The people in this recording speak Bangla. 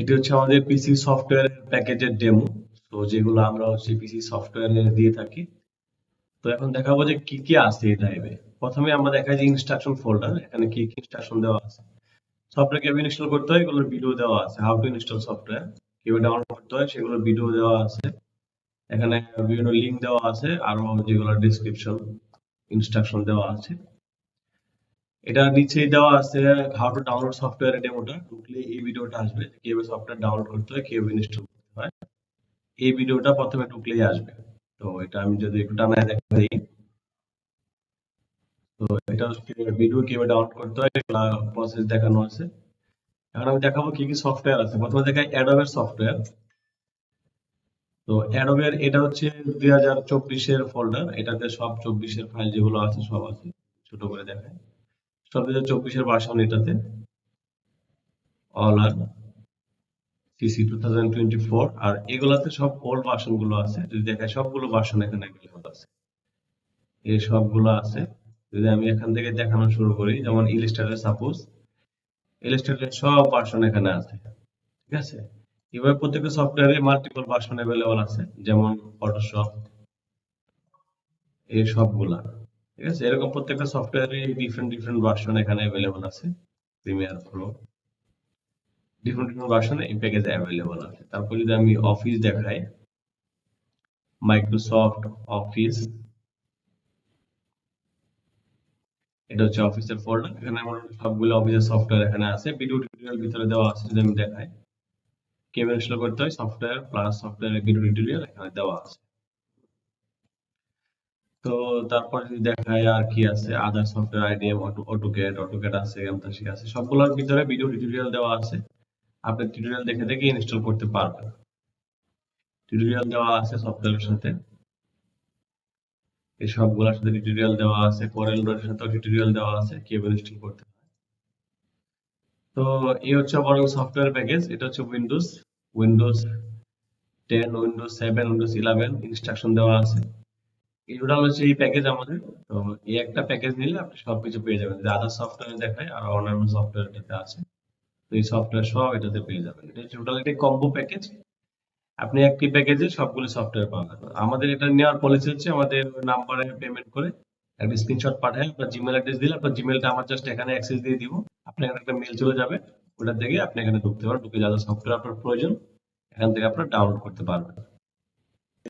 এটি হচ্ছে আমাদের পিসি সফটওয়্যার প্যাকেজের ডেমো তো যেগুলো আমরা হচ্ছে পিসি সফটওয়্যারে দিয়ে থাকি। তো এখন দেখাবো যে কি কি আছে এই ড্রাইভে প্রথমে আমরা দেখাই যে ইনস্ট্রাকশন ফোল্ডার এখানে কি কি ইনস্ট্রাকশন দেওয়া আছে। সফটওয়্যার কীভাবে ইনস্টল করতে হয়, এগুলোর ভিডিও দেওয়া আছে। হাউ টু ইনস্টল সফটওয়্যার কীভাবে ডাউনলোড করতে হয়, সেগুলোর ভিডিও দেওয়া আছে। এখানে বিভিন্ন লিঙ্ক দেওয়া আছে, আরও যেগুলো ডিসক্রিপশন ইনস্ট্রাকশন দেওয়া আছে। এটা নিচেই দেওয়া আছে হাউ টু ডাউনলোড সফটওয়্যার ডেমোটা ঢুকলে এই ভিডিওটা আসবে, কীভাবে সফটওয়্যার ডাউনলোড করতে হয়, কীভাবে ইনস্টল করতে হয়। এই ভিডিওটা প্রথমে ঢুকলেই আসবে। তো এটা আমি যদি একটু টানায় দেখাই। তো এটা ভিডিও কীভাবে ডাউনলোড করতে হয়, এগুলা প্রসেস দেখানো আছে। এখন আমি দেখাবো কি কি সফটওয়্যার আছে। প্রথমে দেখাই অ্যাডোবের সফটওয়্যার তো অ্যাডোবের এটা হচ্ছে দুই চব্বিশের ফোল্ডার এটাতে সব চব্বিশের ফাইল যেগুলো আছে, সব আছে। ছোট করে দেখায় দুই হাজার চব্বিশের ভার্সন এটাতে। অল আর CC two thousand twenty four আর এগুলাতে সব ওল্ড ভার্সনগুলো আছে। যদি সবগুলো ভার্সন এখানে আছে। এই সবগুলো আছে। যদি আমি এখান থেকে দেখানো শুরু করি, যেমন সাপোজ ইলিস্ট্রেটর সব ভার্সন এখানে আছে। ঠিক আছে? এভাবে প্রত্যেকটা সফটওয়্যারে মাল্টিপল ভার্সন অ্যাভেলেবল আছে। যেমন ফটোশপ এই সবগুলা। ঠিক আছে? এরকম প্রত্যেকটা সফটওয়্যারে ডিফারেন্ট ডিফারেন্ট ভার্সন এখানে অ্যাভেলেবল আছে। Premiere pro different different version এই প্যাকেজে অ্যাভেলেবল আছে। তারপর যদি আমি অফিস দেখাই মাইক্রোসফট অফিস এটা হচ্ছে অফিসের ফোল্ডার এখানে আমার সবগুলো অফিসের সফটওয়্যার এখানে আছে। ভিডিও টিউটোরিয়াল ভিতরে দেওয়া আছে যদি আমি দেখাই। কীভাবে ইনস্টল করতে হয়? সফটওয়্যার প্লাস সফটওয়্যারের ভিডিও টিউটোরিয়াল এখানে দেওয়া আছে। তো তারপর যদি দেখায় আর কি আছে other software IDM AutoCAD AutoCAD আছে এমতাসি আছে, সবগুলোর ভিতরে ভিডিও টিউটোরিয়াল দেওয়া আছে। আপনি টিউটোরিয়াল দেখে দেখে ইনস্টল করতে পারবেন। টিউটোরিয়াল দেওয়া আছে সফটওয়্যারের সাথে। এই সবগুলোর সাথে টিউটোরিয়াল দেওয়া আছে। কোরেল ডটের সাথে টিউটোরিয়াল দেওয়া আছে কীভাবে ইনস্টল করতে তো এই হচ্ছে বড় সফটওয়্যার প্যাকেজ এটা হচ্ছে Windows Windows ten Windows seven Windows eleven instruction দেওয়া আছে। এগুলো হচ্ছে এই প্যাকেজ আমাদের। তো এই একটা প্যাকেজ নিলে আপনি সবকিছু পেয়ে যাবেন। যে আদার সফটওয়্যার দেখায় আর অন্যান্য সফটওয়্যার আছে। তো এই সফটওয়্যার সব এটাতে পেয়ে যাবেন। এটা টোটাল একটা কম্বো প্যাকেজ আপনি একটি প্যাকেজে সবগুলো সফটওয়্যার পাবেন। আমাদের এটা নেওয়ার পলিসি হচ্ছে আমাদের নাম্বারে পেমেন্ট করে একটা স্ক্রিনশট পাঠায়, আপনার জিমেল অ্যাড্রেস দিলে আপনার জিমেলটা আমার জাস্ট এখানে অ্যাক্সেস দিয়ে দিব। আপনার এখানে একটা মেল চলে যাবে। ওটা থেকে আপনি এখানে ঢুকতে পারেন ঢুকে যা যা সফটওয়্যার আপনার প্রয়োজন, এখান থেকে আপনার ডাউনলোড করতে পারবেন।